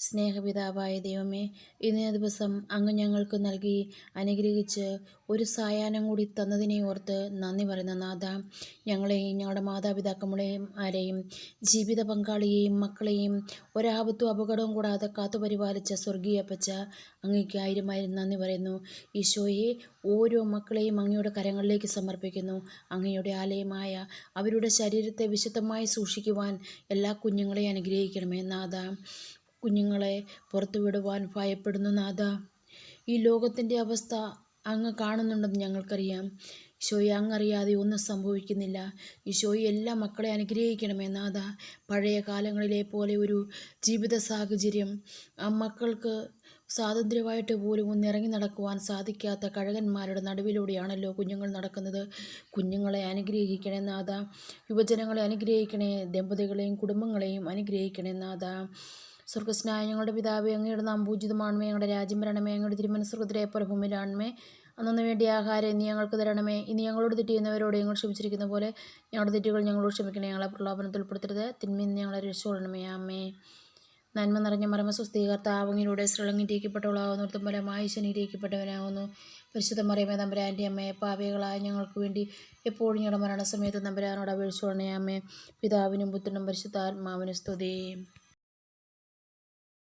സ്നേഹപിതാവായ ദൈവമേ ഇന്നേ ദിവസം അങ്ങ് ഞങ്ങൾക്ക് നൽകി അനുഗ്രഹിച്ച് ഒരു സായാഹ്നം കൂടി തന്നതിനെ ഓർത്ത് നന്ദി പറയുന്ന നാഥ. ഞങ്ങളെയും ഞങ്ങളുടെ മാതാപിതാക്കളെയും ആരെയും ജീവിത പങ്കാളിയെയും മക്കളെയും ഒരാപത്തും അപകടവും കൂടാതെ കാത്തുപരിപാലിച്ച സ്വർഗീയ പച്ച അങ്ങേക്ക് ആയിരമായിരം ആയിരം നന്ദി പറയുന്നു. ഈശോയെ ഓരോ മക്കളെയും അങ്ങയുടെ കരങ്ങളിലേക്ക് സമർപ്പിക്കുന്നു. അങ്ങയുടെ ആലയമായ അവരുടെ ശരീരത്തെ വിശുദ്ധമായി സൂക്ഷിക്കുവാൻ എല്ലാ കുഞ്ഞുങ്ങളെയും അനുഗ്രഹിക്കണമേ നാഥ. കുഞ്ഞുങ്ങളെ പുറത്തു വിടുവാൻ ഭയപ്പെടുന്നു നാഥ. ഈ ലോകത്തിന്റെ അവസ്ഥ അങ്ങ് കാണുന്നുണ്ടെന്ന് ഞങ്ങൾക്കറിയാം. ഈശോയെ അങ്ങറിയാതെ ഒന്നും സംഭവിക്കുന്നില്ല. ഈശോയെ എല്ലാ മക്കളെ അനുഗ്രഹിക്കണമേ നാഥ. പഴയ കാലങ്ങളിലെ പോലെ ഒരു ജീവിത സാഹചര്യം ആ മക്കൾക്ക് സ്വാതന്ത്ര്യമായിട്ട് പോലും ഒന്നിറങ്ങി നടക്കുവാൻ സാധിക്കാത്ത കഴകന്മാരുടെ നടുവിലൂടെയാണല്ലോ കുഞ്ഞുങ്ങൾ നടക്കുന്നത്. കുഞ്ഞുങ്ങളെ അനുഗ്രഹിക്കണേ നാഥ. യുവജനങ്ങളെ അനുഗ്രഹിക്കണേ ദമ്പതികളെയും കുടുംബങ്ങളെയും അനുഗ്രഹിക്കണേ നാഥ. സ്വർഗസ്നായ ഞങ്ങളുടെ പിതാവ് അങ്ങയുടെ നാംപൂജിതമാണ്മേ ഞങ്ങളുടെ രാജ്യം വരണമേ ഞങ്ങളുടെ തിരുമനസ്വർഗത്തിലെ പോലെ ഭൂമിയിലാണമേ അന്നു വേണ്ടി ആഹാരം ഇനി ഞങ്ങൾക്ക് തരണമേ. ഇനി ഞങ്ങളോട് തെറ്റിയുന്നവരോട് ഞങ്ങൾ ക്ഷമിച്ചിരിക്കുന്ന പോലെ ഞങ്ങളുടെ തെറ്റുകൾ ഞങ്ങളോട് ക്ഷമിക്കണേ. ഞങ്ങളെ പ്രലോഭനത്തിൽ ഉൾപ്പെടുത്തരുത്. തിന്മയിൽ ഞങ്ങളെ രക്ഷകൊള്ളണമേ അമ്മേ നന്മ നിറഞ്ഞ മർമ്മ സ്വസ്ഥീകർത്താവങ്ങിലൂടെ പോലെ ഫലമായി ശനിയിരിക്കപ്പെട്ടവനാകുന്നു പരിശുദ്ധ മറിയമേ നമ്പരാന്റെ അമ്മയെ പാവികളായ ഞങ്ങൾക്ക് വേണ്ടി എപ്പോഴും ഞങ്ങളുടെ മരണസമയത്ത് നമ്പരാനോട് അപേക്ഷിച്ചോണേ അമ്മേ പിതാവിനും പുത്രനും പരിശുദ്ധാത്മാവിനും സ്തുതിയും